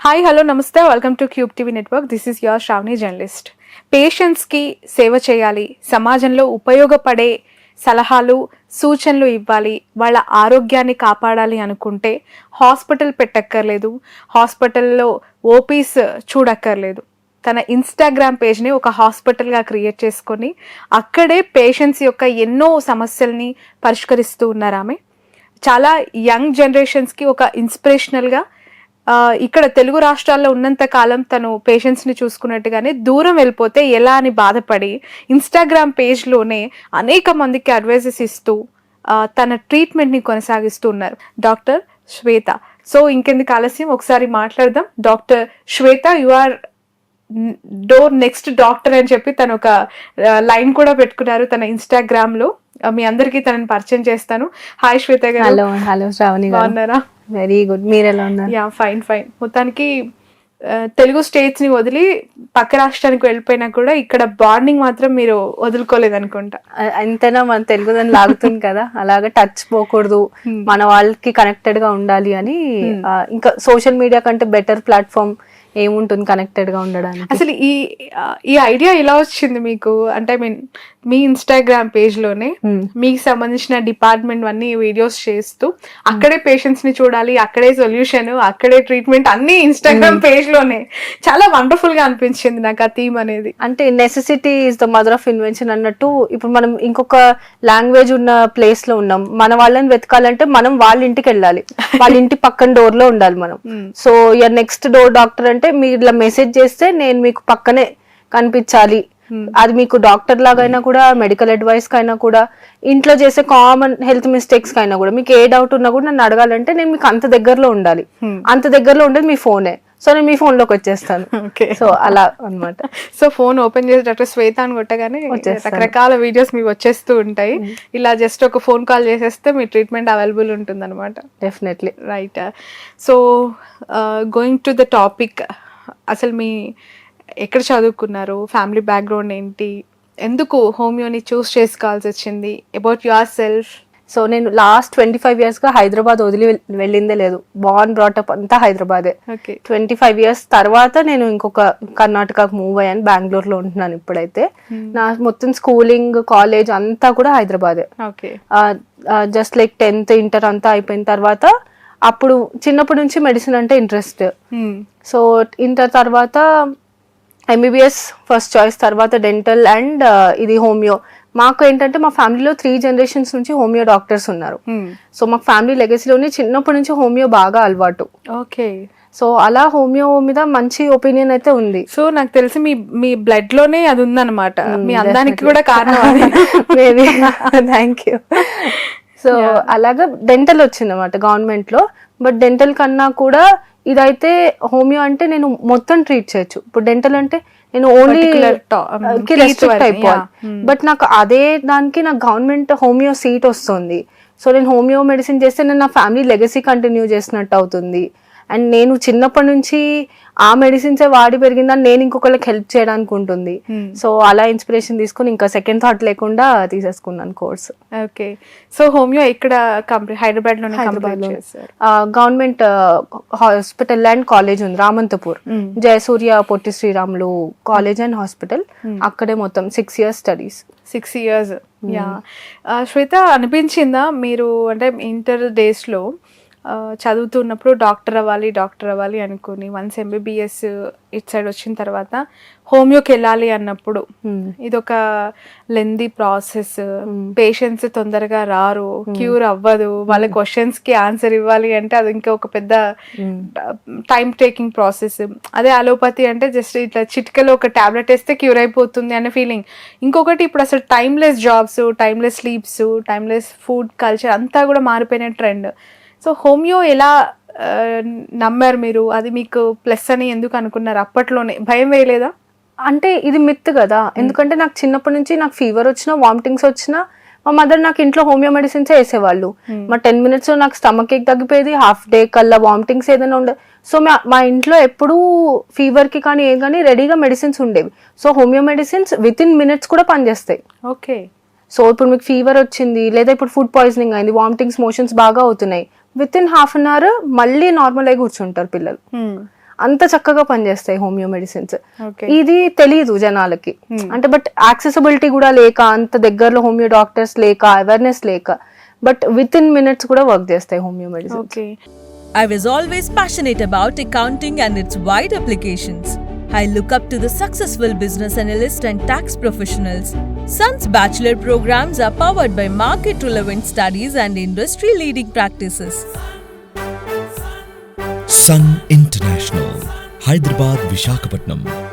Hi hello నమస్తే welcome to Cube TV network this is your Shravani journalist పేషెంట్స్కి సేవ చేయాలి సమాజంలో ఉపయోగపడే సలహాలు సూచనలు ఇవ్వాలి వాళ్ళ ఆరోగ్యాన్ని కాపాడాలి అనుకుంటే హాస్పిటల్ పెట్టక్కర్లేదు హాస్పిటల్లో ఓపీస్ చూడక్కర్లేదు. తన ఇన్స్టాగ్రామ్ పేజ్ని ఒక హాస్పిటల్గా క్రియేట్ చేసుకొని అక్కడే పేషెంట్స్ యొక్క ఎన్నో సమస్యల్ని పరిష్కరిస్తూ ఉన్నారు ఆమె. చాలా యంగ్ జనరేషన్స్కి ఒక ఇన్స్పిరేషనల్గా ఇక్కడ తెలుగు రాష్ట్రాల్లో ఉన్నంత కాలం తను పేషెంట్స్ని చూసుకున్నట్టుగానే దూరం వెళ్ళిపోతే ఎలా అని బాధపడి ఇన్స్టాగ్రామ్ పేజ్లోనే అనేక మందికి అడ్వైజెస్ ఇస్తూ తన ట్రీట్మెంట్ని కొనసాగిస్తూ ఉన్నారు. డాక్టర్ శ్వేత. సో ఇంకెందుకు ఆలస్యం? ఒకసారి మాట్లాడదాం. Doctor Shweta your door next doctor అని చెప్పి తను ఒక లైన్ కూడా పెట్టుకున్నారు తన ఇన్స్టాగ్రామ్లో మీ అందరికీ తనని పరిచయం చేస్తాను. హాయ్ శ్వేత గారు. హలో హలో శ్రావణి గారు. బాగున్నారా? వెరీ గుడ్ మీరు ఎలా ఉన్నారు? యా ఫైన్ ఫైన్ మొత్తానికి తెలుగు స్టేట్స్ని వదిలి పక్క రాష్ట్రానికి వెళ్ళిపోయినా కూడా ఇక్కడ బాండింగ్ మాత్రం మీరు వదులుకోలేదు అనుకుంటా ఎంతైనా మన తెలుగు దాన్ని లాగుతుంది కదా. అలాగా టచ్ పోకూడదు. మన వాళ్ళకి కనెక్టెడ్గా ఉండాలి అని ఆ, ఇంకా సోషల్ మీడియా కంటే బెటర్ ప్లాట్ఫామ్ ఏముంటుంది కనెక్టెడ్గా ఉండడానికి? అసలు ఈ ఈ ఐడియా ఎలా వచ్చింది మీకు? అంటే ఐ మీన్ మీ ఇన్స్టాగ్రామ్ పేజ్లోనే Hmm. మీకు సంబంధించిన డిపార్ట్మెంట్ అన్ని వీడియోస్ చేస్తూ అక్కడే పేషెంట్స్ని చూడాలి అక్కడే సొల్యూషన్ అక్కడే ట్రీట్మెంట్ అన్ని ఇన్స్టాగ్రామ్ పేజ్లోనే. చాలా వండర్ఫుల్గా అనిపించింది నాకు ఆ థీమ్ అనేది. అంటే necessity is the mother of invention అన్నట్టు ఇప్పుడు మనం ఇంకొక లాంగ్వేజ్ ఉన్న ప్లేస్లో ఉన్నాం. మన వాళ్ళని వెతకాలంటే మనం వాళ్ళ ఇంటికి వెళ్ళాలి. వాళ్ళ ఇంటి పక్కన డోర్లో ఉండాలి మనం. Hmm. So your next door doctor అంటే మీరు ఇలా మెసేజ్ చేస్తే నేను మీకు పక్కనే కనిపించాలి. అది మీకు డాక్టర్ లాగైనా కూడా మెడికల్ అడ్వైస్ కైనా కూడా ఇంట్లో చేసే కామన్ హెల్త్ మిస్టేక్స్ కైనా కూడా మీకు ఏ డౌట్ ఉన్నా కూడా నన్ను అడగాలంటే నేను మీకు అంత దగ్గరలో ఉండాలి. అంత దగ్గరలో ఉండేది మీ ఫోనే సో నేను మీ ఫోన్లోకి వచ్చేస్తాను. ఓకే. సో అలా అన్నమాట. సో ఫోన్ ఓపెన్ చేసి డాక్టర్ శ్వేత అని కొట్టగానే. రకరకాల వీడియోస్ మీకు వచ్చేస్తూ ఉంటాయి. ఇలా జస్ట్ ఒక ఫోన్ కాల్ చేసేస్తే మీ ట్రీట్మెంట్ అవైలబుల్ ఉంటుంది అనమాట definitely. Right. So going to the topic అసలు మీ ఎక్కడ చదువుకున్నారు? ఫ్యామిలీ బ్యాక్గ్రౌండ్ ఏంటి? ఎందుకు హోమియోని చూస్ చేసుకోవాల్సి వచ్చింది? అబౌట్ యువర్ సెల్ఫ్ సో నేను లాస్ట్ ట్వంటీ ఫైవ్ ఇయర్స్గా హైదరాబాద్ వదిలి వెళ్ళిందే లేదు. బార్న్ బ్రాటప్ అంతా హైదరాబాదే. ఓకే ట్వంటీ ఫైవ్ ఇయర్స్ తర్వాత నేను ఇంకొక కర్ణాటకకు మూవ్ అయ్యాను బెంగళూరులో ఉంటున్నాను ఇప్పుడైతే. నా మొత్తం స్కూలింగ్ కాలేజ్ అంతా కూడా హైదరాబాదే. Okay just like tenth inter అంతా అయిపోయిన తర్వాత అప్పుడు చిన్నప్పటి నుంచి మెడిసిన్ అంటే ఇంట్రెస్ట్ Hmm. సో ఇంటర్ తర్వాత ఎంబీబీఎస్ ఫస్ట్ చాయిస్ తర్వాత డెంటల్ అండ్ ఇది హోమియో. మాకు ఏంటంటే మా ఫ్యామిలీలో త్రీ జనరేషన్స్ నుంచి హోమియో డాక్టర్స్ ఉన్నారు. Hmm. సో మాకు ఫ్యామిలీ లెగసీలోనే చిన్నప్పటి నుంచి హోమియో బాగా అలవాటు. ఓకే. సో అలా హోమియో మీద మంచి ఒపీనియన్ అయితే ఉంది. సో నాకు తెలిసి మీ మీ బ్లడ్లోనే అది ఉందన్నమాట. మీ అందానికి కూడా కారణం మేబీ థ్యాంక్ యూ సో అలాగా డెంటల్ వచ్చింది అనమాట గవర్నమెంట్లో. బట్ డెంటల్ కన్నా కూడా ఇదైతే హోమియో అంటే నేను మొత్తం ట్రీట్ చేయొచ్చు. ఇప్పుడు డెంటల్ అంటే నేను ఓన్లీ రెస్ట్రిక్ట్ అయిపోవాలి. బట్ నాకు అదే దానికి నాకు గవర్నమెంట్ హోమియో సీట్ వస్తుంది. సో నేను హోమియో మెడిసిన్ చేస్తే నేను నా ఫ్యామిలీ లెగసీ కంటిన్యూ చేసినట్టు అవుతుంది. అండ్ నేను చిన్నప్పటి నుంచి ఆ మెడిసిన్సే వాడి పెరిగిందని నేను ఇంకొకరికి హెల్ప్ చేయడానికి ఉంటుంది. Hmm. సో అలా ఇన్స్పిరేషన్ తీసుకుని ఇంకా సెకండ్ థాట్ లేకుండా తీసేసుకున్నాను కోర్స్. ఓకే. సో హోమియో ఇక్కడ హైదరాబాద్ చేశారు? గవర్నమెంట్ హాస్పిటల్ అండ్ కాలేజ్ ఉంది Ramanthapur. Hmm. Jayasurya Potti Sriramulu college and hospital. అక్కడే మొత్తం six years studies six years yeah Shweta అనిపించిందా మీరు అంటే ఇంటర్ డేస్లో చదువుతున్నప్పుడు డాక్టర్ అవ్వాలి డాక్టర్ అవ్వాలి అనుకుని వన్స్ ఎంబీబీఎస్ ఇట్ సైడ్ వచ్చిన తర్వాత హోమియోకి వెళ్ళాలి అన్నప్పుడు ఇదొక లెందీ ప్రాసెస్ పేషెంట్స్ తొందరగా రారు క్యూర్ అవ్వదు వాళ్ళ క్వశ్చన్స్కి ఆన్సర్ ఇవ్వాలి అంటే అది ఇంకా ఒక పెద్ద టైం టేకింగ్ ప్రాసెస్ అదే అలోపతి అంటే జస్ట్ ఇట్లా చిటికలో ఒక టాబ్లెట్ వేస్తే క్యూర్ అయిపోతుంది అనే ఫీలింగ్ ఇంకొకటి ఇప్పుడు అసలు timeless jobs timeless sleeps timeless food culture అంతా కూడా మారిపోయిన ట్రెండ్ సో హోమియో ఎలా నమ్మారు మీరు? అది మీకు ప్లస్ అని ఎందుకు అనుకున్నారు అప్పట్లోనే? భయం వేయలేదా? అంటే ఇది మిత్ కదా. ఎందుకంటే నాకు చిన్నప్పటి నుంచి నాకు ఫీవర్ వచ్చినా వామిటింగ్స్ వచ్చినా మా మదర్ నాకు ఇంట్లో హోమియో మెడిసిన్స్ వేసేవాళ్ళు మా టెన్ మినిట్స్లో నాకు స్టమక్ ఏక్ తగ్గిపోయేది హాఫ్ డే కల్లా వామిటింగ్స్ ఏదైనా ఉండే. సో మా మా ఇంట్లో ఎప్పుడూ ఫీవర్కి కానీ ఏ కానీ రెడీగా మెడిసిన్స్ ఉండేవి. So homeo medicines within minutes కూడా పనిచేస్తాయి. ఓకే. సో ఇప్పుడు మీకు ఫీవర్ వచ్చింది లేదా ఇప్పుడు ఫుడ్ పాయిజనింగ్ అయింది వామిటింగ్స్ మోషన్స్ బాగా అవుతున్నాయి. Within half an hour మళ్ళీ నార్మల్ అయి కూర్చుంటారు పిల్లలు. అంత చక్కగా పనిచేస్తాయి హోమియో మెడిసిన్స్ ఓకే ఇది తెలియదు జనాలకి. అంటే బట్ యాక్సెసిబిలిటీ కూడా లేక అంత దగ్గరలో హోమియో డాక్టర్స్ లేక అవేర్నెస్ లేక బట్ విత్ ఇన్ మినిట్స్ కూడా వర్క్ చేస్తాయి homeo medicine I was always passionate about accounting and its wide applications. I look up to the successful business analyst and tax professionals. Sun's bachelor programs are powered by market relevant studies and industry leading practices. Sun International, Hyderabad, Vishakhapatnam.